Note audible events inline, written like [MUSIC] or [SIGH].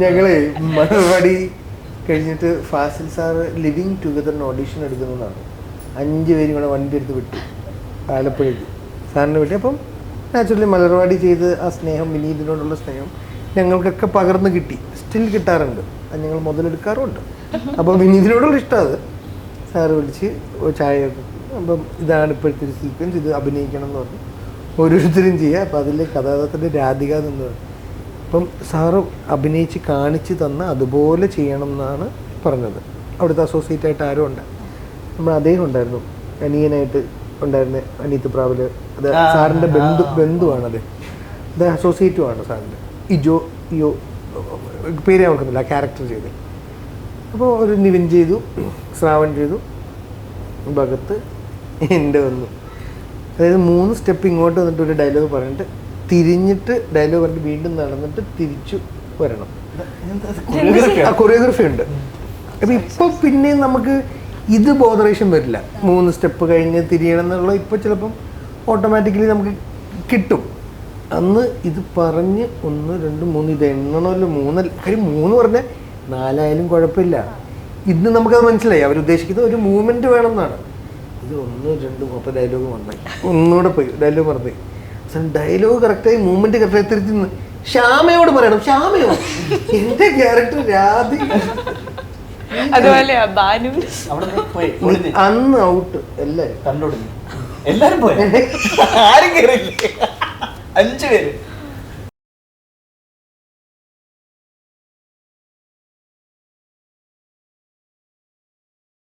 ഞങ്ങൾ മറുപടി കഴിഞ്ഞിട്ട് ഫാസിൽ സാറ് ലിവിങ് ടുഗദറിന് ഓഡീഷൻ എടുക്കുന്നതാണ്. അഞ്ച് പേരും കൂടെ വണ്ടി എടുത്ത് വിട്ടു. ആലപ്പുഴയ്ക്ക്. സാറിന് വിട്ടു. അപ്പം നാച്ചുറലി മലർവാടി ചെയ്ത് ആ സ്നേഹം വിനീതിനോടുള്ള സ്നേഹം ഞങ്ങൾക്കൊക്കെ പകർന്ന് കിട്ടി. സ്റ്റിൽ കിട്ടാറുണ്ട്. അത് ഞങ്ങൾ മുതലെടുക്കാറുമുണ്ട്. അപ്പോൾ വിനീതിനോടുള്ള ഇഷ്ടം അത്. സാറ് വിളിച്ച് ചായ അപ്പം ഇതാണ് ഇപ്പോഴത്തെ ഒരു സീക്വൻസ് ഇത് അഭിനയിക്കണം എന്ന് പറഞ്ഞു. ഓരോരുത്തരും ചെയ്യുക. അപ്പം അതിലെ കഥാപാത്രത്തിന്റെ രാധിക എന്ന് പറഞ്ഞു അപ്പം സാറ് അഭിനയിച്ച് കാണിച്ചു തന്ന അതുപോലെ ചെയ്യണം എന്നാണ് പറഞ്ഞത്. അവിടുത്തെ അസോസിയേറ്റ് ആയിട്ട് ആരും ഉണ്ട്. നമ്മൾ അദ്ദേഹം ഉണ്ടായിരുന്നു. അനിയനായിട്ട് ഉണ്ടായിരുന്ന അനീത്ത് പ്രാവൽ. അത് സാറിന്റെ ബന്ധു ബന്ധുവാണ് അത് അത് അസോസിയേറ്റുമാണ് സാറിന്റെ ഇജോ ഇയോ പേര് ഞാൻ ഓർക്കുന്നില്ല ക്യാരക്ടർ ചെയ്ത് അപ്പോൾ ഒരു നിവിൻ ചെയ്തു ശ്രാവൺ ചെയ്തു ഭഗത്ത് എന്റെ വന്നു. അതായത് മൂന്ന് സ്റ്റെപ്പ് ഇങ്ങോട്ട് വന്നിട്ട് ഒരു ഡയലോഗ് പറഞ്ഞിട്ട് തിരിഞ്ഞിട്ട് ഡയലോഗ് പറഞ്ഞിട്ട് വീണ്ടും നടന്നിട്ട് തിരിച്ചു വരണം. ആ കൊറിയോഗ്രഫി ഉണ്ട്. അപ്പൊ ഇപ്പൊ പിന്നെ നമുക്ക് ഇത് ബോധറേഷൻ വരില്ല. മൂന്ന് സ്റ്റെപ്പ് കഴിഞ്ഞ് തിരിയണം എന്നുള്ള ഇപ്പൊ ചിലപ്പം ഓട്ടോമാറ്റിക്കലി നമുക്ക് കിട്ടും. അന്ന് ഇത് പറഞ്ഞ് ഒന്ന് രണ്ട് മൂന്ന് ഇത് എണ്ണണമല്ലോ മൂന്നല്ല കാര്യം മൂന്ന് പറഞ്ഞാൽ നാലായാലും കുഴപ്പമില്ല. ഇന്ന് നമുക്കത് മനസ്സിലായി. അവരുദ്ദേശിക്കുന്നത് ഒരു മൂവ്മെന്റ് വേണം എന്നാണ്. ഇത് ഒന്ന് രണ്ട് അപ്പോൾ ഡയലോഗ് വന്നായി ഒന്നുകൂടെ പോയി ഡയലോഗ് പറഞ്ഞു ഡയലോഗ് കറക്റ്റായി മൂവ്മെന്റ് കറക്റ്റായി തിരിച്ചു നിന്ന് ശ്യാമയോട് പറയണം ശ്യാമയോ? എന്റെ ക്യാരക്ടർ രാധി. അതുപോലെ. അന്ന് ഔട്ട് എല്ലാരും. കണ്ടോടുന്നു എല്ലാരും പോയി. [LAUGHS] ആരും കയറിയില്ലേ അഞ്ചു പേര്